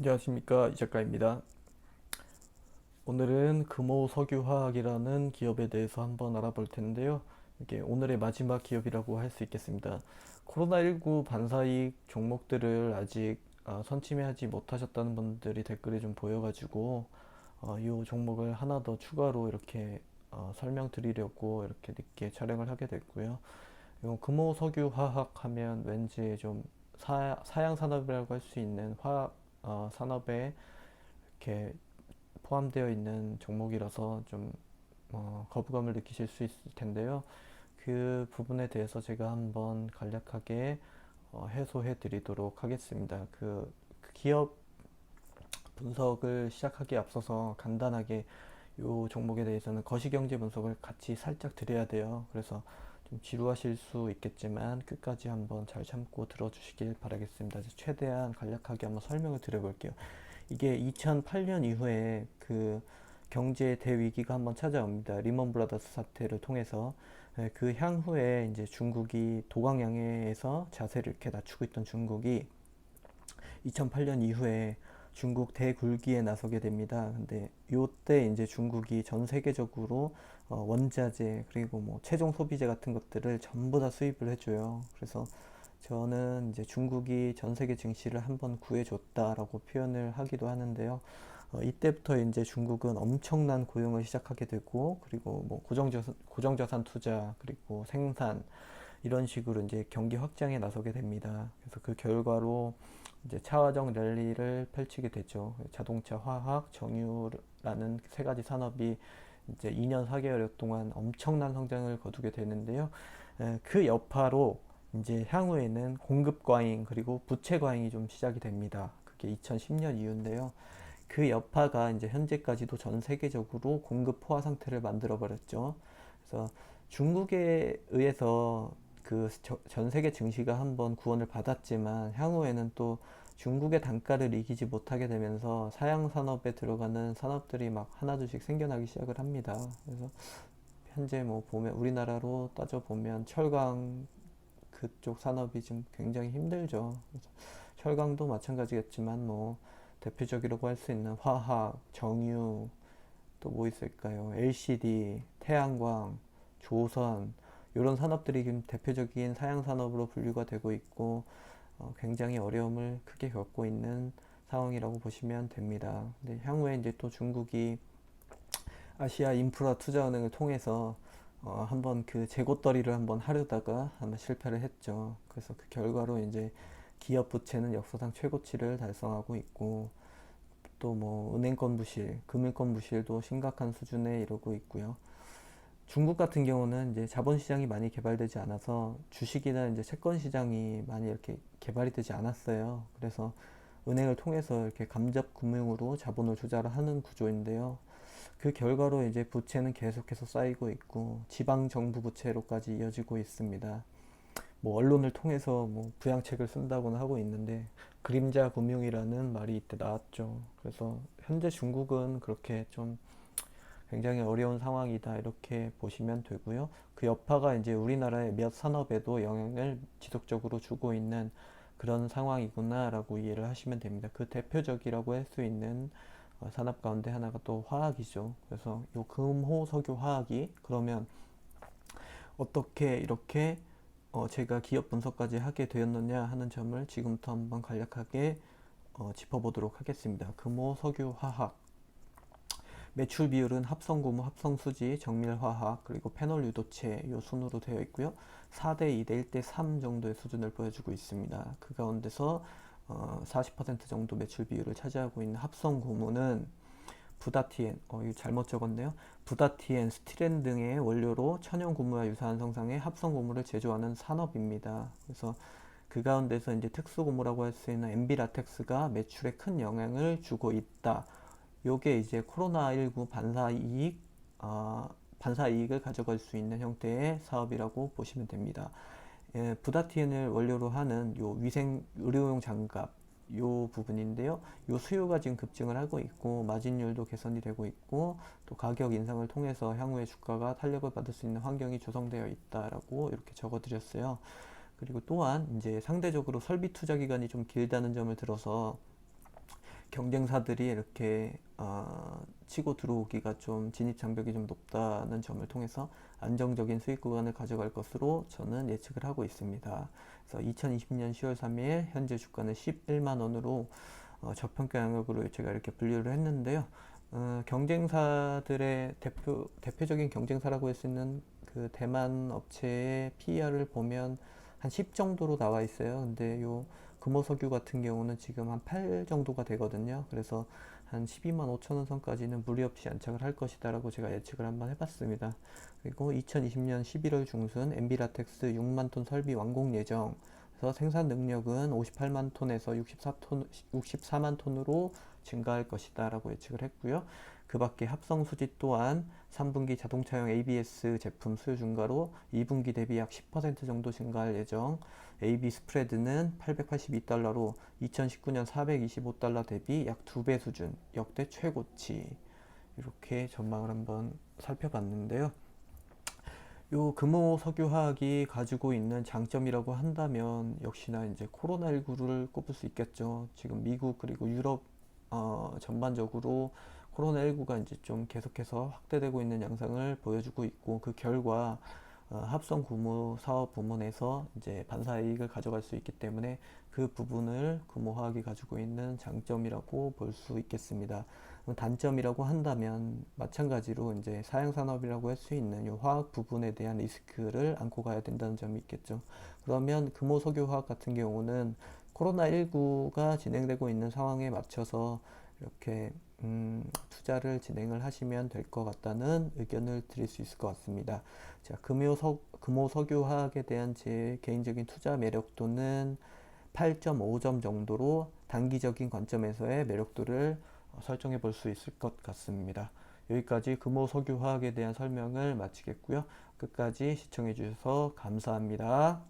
안녕하십니까 이 작가입니다. 오늘은 금호석유화학이라는 기업에 대해서 한번 알아볼 텐데요. 이게 오늘의 마지막 기업이라고 할 수 있겠습니다. 코로나19 반사이익 종목들을 아직 아, 선침해하지 못하셨다는 분들이 댓글에 좀 보여가지고 어, 이 종목을 하나 더 추가로 이렇게 어, 설명드리려고 이렇게 늦게 촬영을 하게 됐고요. 이 금호석유화학 하면 왠지 좀 사, 사양 산업이라고 할 수 있는 화학 어, 산업에 이렇게 포함되어 있는 종목이라서 좀 어, 거부감을 느끼실 수 있을 텐데요. 그 부분에 대해서 제가 한번 간략하게 어, 해소해 드리도록 하겠습니다. 그, 그 기업 분석을 시작하기에 앞서서 간단하게 이 종목에 대해서는 거시경제 분석을 같이 살짝 드려야 돼요. 그래서 좀 지루하실 수 있겠지만 끝까지 한번 잘 참고 들어주시길 바라겠습니다. 최대한 간략하게 한번 설명을 드려볼게요. 이게 2008년 이후에 그 경제 대위기가 한번 찾아옵니다. 리먼 브라더스 사태를 통해서 예, 그 향후에 이제 중국이 도강양해에서 자세를 이렇게 낮추고 있던 중국이 2008년 이후에 중국 대굴기에 나서게 됩니다. 근데 요때 이제 중국이 전 세계적으로 어, 원자재 그리고 뭐 최종 소비재 같은 것들을 전부 다 수입을 해줘요. 그래서 저는 이제 중국이 전 세계 증시를 한번 구해줬다라고 표현을 하기도 하는데요. 어, 이때부터 이제 중국은 엄청난 고용을 시작하게 되고 그리고 뭐 고정자산, 고정자산 투자 그리고 생산 이런 식으로 이제 경기 확장에 나서게 됩니다. 그래서 그 결과로 이제 차화정 랠리를 펼치게 되죠. 자동차, 화학, 정유라는 세 가지 산업이 이제 2년 4개월 동안 엄청난 성장을 거두게 되는데요. 그 여파로 이제 향후에는 공급 과잉 그리고 부채 과잉이 좀 시작이 됩니다. 그게 2010년 이후인데요. 그 여파가 이제 현재까지도 전 세계적으로 공급 포화 상태를 만들어 버렸죠. 그래서 중국에 의해서 그 전 세계 증시가 한번 구원을 받았지만 향후에는 또 중국의 단가를 이기지 못하게 되면서 사양 산업에 들어가는 산업들이 막 하나둘씩 생겨나기 시작을 합니다. 그래서 현재 뭐 보면 우리나라로 따져 보면 철강 그쪽 산업이 지금 굉장히 힘들죠. 철강도 마찬가지겠지만 뭐 대표적이라고 할 수 있는 화학, 정유, 또 뭐 있을까요? LCD, 태양광, 조선 이런 산업들이 지금 대표적인 사양 산업으로 분류가 되고 있고 어, 굉장히 어려움을 크게 겪고 있는 상황이라고 보시면 됩니다. 근데 향후에 이제 또 중국이 아시아 인프라 투자은행을 통해서 어, 한번 그 재고떨이를 한번 하려다가 한번 실패를 했죠. 그래서 그 결과로 이제 기업 부채는 역사상 최고치를 달성하고 있고 또 뭐 은행권 부실, 금융권 부실도 심각한 수준에 이르고 있고요. 중국 같은 경우는 이제 자본 시장이 많이 개발되지 않아서 주식이나 이제 채권 시장이 많이 이렇게 개발이 되지 않았어요. 그래서 은행을 통해서 이렇게 감접 금융으로 자본을 조달을 하는 구조인데요. 그 결과로 이제 부채는 계속해서 쌓이고 있고 지방 정부 부채로까지 이어지고 있습니다. 뭐 언론을 통해서 뭐 부양책을 쓴다고는 하고 있는데 그림자 금융이라는 말이 이때 나왔죠. 그래서 현재 중국은 그렇게 좀 굉장히 어려운 상황이다 이렇게 보시면 되고요. 그 여파가 이제 우리나라의 몇 산업에도 영향을 지속적으로 주고 있는 그런 상황이구나라고 이해를 하시면 됩니다. 그 대표적이라고 할 수 있는 어, 산업 가운데 하나가 또 화학이죠. 그래서 이 금호 석유 화학이 그러면 어떻게 이렇게 어 제가 기업 분석까지 하게 되었느냐 하는 점을 지금부터 한번 간략하게 어 짚어보도록 하겠습니다. 금호 석유 화학 매출 비율은 합성고무, 합성수지, 정밀화학, 그리고 페놀 유도체 요 순으로 되어 있고요. 4대 2 대 1대 3 정도의 수준을 보여주고 있습니다. 그 가운데서 어, 40% 정도 매출 비율을 차지하고 있는 합성고무는 부다티엔, 어, 이거 잘못 적었네요. 부다티엔, 스티렌 등의 원료로 천연 고무와 유사한 성상의 합성 고무를 제조하는 산업입니다. 그래서 그 가운데서 이제 특수 고무라고 할 수 있는 엠비 라텍스가 매출에 큰 영향을 주고 있다. 요게 이제 코로나19 반사 이익, 어, 반사 이익을 가져갈 수 있는 형태의 사업이라고 보시면 됩니다. 예, 부다티엔을 원료로 하는 요 위생 의료용 장갑 요 부분인데요. 요 수요가 지금 급증을 하고 있고 마진율도 개선이 되고 있고 또 가격 인상을 통해서 향후에 주가가 탄력을 받을 수 있는 환경이 조성되어 있다라고 이렇게 적어 드렸어요. 그리고 또한 이제 상대적으로 설비 투자 기간이 좀 길다는 점을 들어서 경쟁사들이 이렇게 어, 치고 들어오기가 좀 진입 장벽이 좀 높다는 점을 통해서 안정적인 수익 구간을 가져갈 것으로 저는 예측을 하고 있습니다. 그래서 2020년 10월 3일 현재 주가는 11만 원으로 어, 저평가 영역으로 제가 이렇게 분류를 했는데요. 어, 경쟁사들의 대표 대표적인 경쟁사라고 할 수 있는 그 대만 업체의 PER을 보면 한 10 정도로 나와 있어요. 근데 요 금호석유 같은 경우는 지금 한 8 정도가 되거든요. 그래서 한 12만 5천 원 선까지는 무리 없이 안착을 할 것이다 라고 제가 예측을 한번 해봤습니다. 그리고 2020년 11월 중순 엔비라텍스 6만 톤 설비 완공 예정. 그래서 생산 능력은 58만 톤에서 64톤, 64만 톤으로 증가할 것이다 라고 예측을 했고요. 그 밖에 합성 수지 또한 3분기 자동차용 ABS 제품 수요 증가로 2분기 대비 약 10% 정도 증가할 예정. AB 스프레드는 882달러로 2019년 425달러 대비 약 2배 수준, 역대 최고치. 이렇게 전망을 한번 살펴봤는데요. 요 금호 석유화학이 가지고 있는 장점이라고 한다면 역시나 이제 코로나19를 꼽을 수 있겠죠. 지금 미국 그리고 유럽 어, 전반적으로 코로나19가 이제 좀 계속해서 확대되고 있는 양상을 보여주고 있고 그 결과 어, 합성 구모 사업 부문에서 이제 반사 이익을 가져갈 수 있기 때문에 그 부분을 금호화학이 가지고 있는 장점이라고 볼 수 있겠습니다. 단점이라고 한다면 마찬가지로 이제 사양 산업이라고 할 수 있는 이 화학 부분에 대한 리스크를 안고 가야 된다는 점이 있겠죠. 그러면 금호 석유 화학 같은 경우는 코로나19가 진행되고 있는 상황에 맞춰서 이렇게 음, 투자를 진행을 하시면 될 것 같다는 의견을 드릴 수 있을 것 같습니다. 자, 금호석, 금호 석유화학에 대한 제 개인적인 투자 매력도는 8.5점 정도로 단기적인 관점에서의 매력도를 설정해 볼 수 있을 것 같습니다. 여기까지 금호 석유화학에 대한 설명을 마치겠고요. 끝까지 시청해 주셔서 감사합니다.